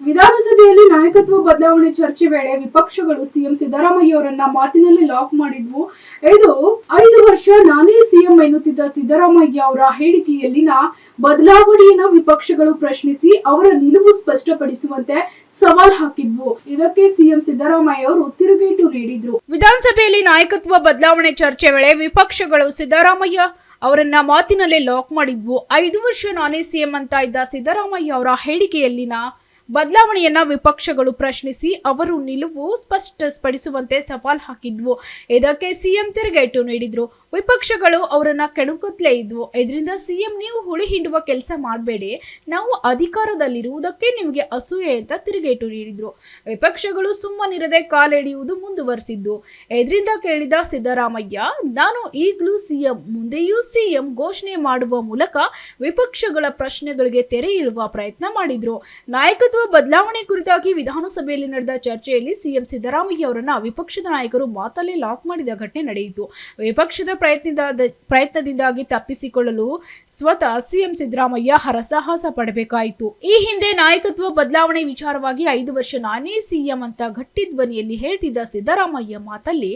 ವಿಧಾನಸಭೆಯಲ್ಲಿ ನಾಯಕತ್ವ ಬದಲಾವಣೆ ಚರ್ಚೆ ವೇಳೆ ವಿಪಕ್ಷಗಳು ಸಿಎಂ ಸಿದ್ದರಾಮಯ್ಯ ಅವರನ್ನ ಮಾತಿನಲ್ಲಿ ಲಾಕ್ ಮಾಡಿದ್ವು. ಇದು ಐದು ವರ್ಷ ನಾನೇ ಸಿಎಂ ಎನ್ನುತ್ತಿದ್ದ ಸಿದ್ದರಾಮಯ್ಯ ಅವರ ಹೇಳಿಕೆಯಲ್ಲಿನ ಬದಲಾವಣೆಯನ್ನ ವಿಪಕ್ಷಗಳು ಪ್ರಶ್ನಿಸಿ ಅವರ ನಿಲುವು ಸ್ಪಷ್ಟಪಡಿಸುವಂತೆ ಸವಾಲ್ ಹಾಕಿದ್ವು. ಇದಕ್ಕೆ ಸಿಎಂ ಸಿದ್ದರಾಮಯ್ಯ ಅವರು ತಿರುಗೇಟು ನೀಡಿದ್ರು. ವಿಧಾನಸಭೆಯಲ್ಲಿ ನಾಯಕತ್ವ ಬದಲಾವಣೆ ಚರ್ಚೆ ವೇಳೆ ವಿಪಕ್ಷಗಳು ಸಿದ್ದರಾಮಯ್ಯ ಅವರನ್ನ ಮಾತಿನಲ್ಲೇ ಲಾಕ್ ಮಾಡಿದ್ವು. ಐದು ವರ್ಷ ನಾನೇ ಸಿಎಂ ಅಂತ ಇದ್ದ ಸಿದ್ದರಾಮಯ್ಯ ಅವರ ಹೇಳಿಕೆಯಲ್ಲಿನ ಬದಲಾವಣೆಯನ್ನ ವಿಪಕ್ಷಗಳು ಪ್ರಶ್ನಿಸಿ ಅವರು ನಿಲುವು ಸ್ಪಷ್ಟಪಡಿಸುವಂತೆ ಸವಾಲ್ ಹಾಕಿದ್ವು. ಇದಕ್ಕೆ ಸಿಎಂ ತಿರುಗೇಟು ನೀಡಿದ್ರು. ವಿಪಕ್ಷಗಳು ಅವರನ್ನ ಕೆಣಕುತ್ತಲೇ ಇದ್ವು. ಇದರಿಂದ ಸಿಎಂ ನೀವು ಹುಳಿ ಹಿಂಡುವ ಕೆಲಸ ಮಾಡಬೇಡಿ. ನಾವು ಅಧಿಕಾರದಲ್ಲಿರುವುದಕ್ಕೆ ನಿಮಗೆ ಅಸೂಯೆ ಅಂತ ತಿರುಗೇಟು ನೀಡಿದ್ರು. ವಿಪಕ್ಷಗಳು ಸುಮ್ಮನಿರದೆ ಕಾಲೆಳೆಯುವುದು ಮುಂದುವರೆಸಿದ್ದು. ಇದರಿಂದ ಕೇಳಿದ ಸಿದ್ದರಾಮಯ್ಯ, ನಾನು ಈಗಲೂ ಸಿಎಂ, ಮುಂದೆಯೂ ಸಿಎಂ ಘೋಷಣೆ ಮಾಡುವ ಮೂಲಕ ವಿಪಕ್ಷಗಳ ಪ್ರಶ್ನೆಗಳಿಗೆ ತೆರೆ ಪ್ರಯತ್ನ ಮಾಡಿದ್ರು. ನಾಯಕತ್ವ ಬದಲಾವಣೆ ಕುರಿತಾಗಿ ವಿಧಾನಸಭೆಯಲ್ಲಿ ನಡೆದ ಚರ್ಚೆಯಲ್ಲಿ ಸಿಎಂ ಸಿದ್ದರಾಮಯ್ಯ ಅವರನ್ನ ವಿಪಕ್ಷದ ನಾಯಕರು ಮಾತಲ್ಲಿ ಲಾಕ್ ಮಾಡಿದ ಘಟನೆ ನಡೆಯಿತು. ವಿಪಕ್ಷದ ಪ್ರಯತ್ನದ ಪ್ರಯತ್ನದಿಂದಾಗಿ ತಪ್ಪಿಸಿಕೊಳ್ಳಲು ಸ್ವತಃ ಸಿಎಂ ಸಿದ್ದರಾಮಯ್ಯ ಹರಸಾಹಸ ಪಡಬೇಕಾಯಿತು. ಈ ಹಿಂದೆ ನಾಯಕತ್ವ ಬದಲಾವಣೆ ವಿಚಾರವಾಗಿ ಐದು ವರ್ಷ ನಾನೇ ಸಿಎಂ ಅಂತ ಗಟ್ಟಿ ಧ್ವನಿಯಲ್ಲಿ ಹೇಳ್ತಿದ್ದ ಸಿದ್ದರಾಮಯ್ಯ ಮಾತಲ್ಲಿ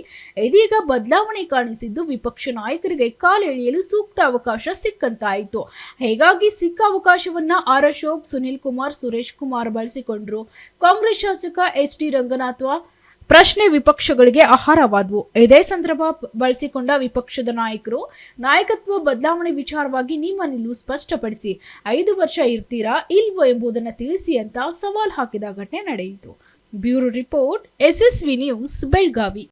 ಇದೀಗ ಬದಲಾವಣೆ ಕಾಣಿಸಿದ್ದು ವಿಪಕ್ಷ ನಾಯಕರಿಗೆ ಕಾಲೆಳೆಯಲು ಸೂಕ್ತ ಅವಕಾಶ ಸಿಕ್ಕಂತಾಯಿತು. ಹೀಗಾಗಿ ಸಿಕ್ಕ ಅವಕಾಶವನ್ನ ಆರ್ ಅಶೋಕ್, ಸುನಿಲ್ ಕುಮಾರ್, ಸುರೇಶ್ ಕುಮಾರ್ ಬಳಸಿಕೊಂಡ್ರು ಕಾಂಗ್ರೆಸ್ ಶಾಸಕ ಎಚ್ ಡಿ ರಂಗನಾಥ್ ಪ್ರಶ್ನೆ ವಿಪಕ್ಷಗಳಿಗೆ ಆಹಾರವಾದವು. ಇದೇ ಸಂದರ್ಭ ಬಳಸಿಕೊಂಡ ವಿಪಕ್ಷದ ನಾಯಕರು, ನಾಯಕತ್ವ ಬದಲಾವಣೆ ವಿಚಾರವಾಗಿ ನಿಮ್ಮ ನಿಲುವು ಸ್ಪಷ್ಟಪಡಿಸಿ, ಐದು ವರ್ಷ ಇರ್ತೀರಾ, ಇಲ್ವೋ ಎಂಬುದನ್ನು ತಿಳಿಸಿ ಅಂತ ಸವಾಲ್ ಹಾಕಿದ ಘಟನೆ ನಡೆಯಿತು. Bureau report, SSV news, Belagavi.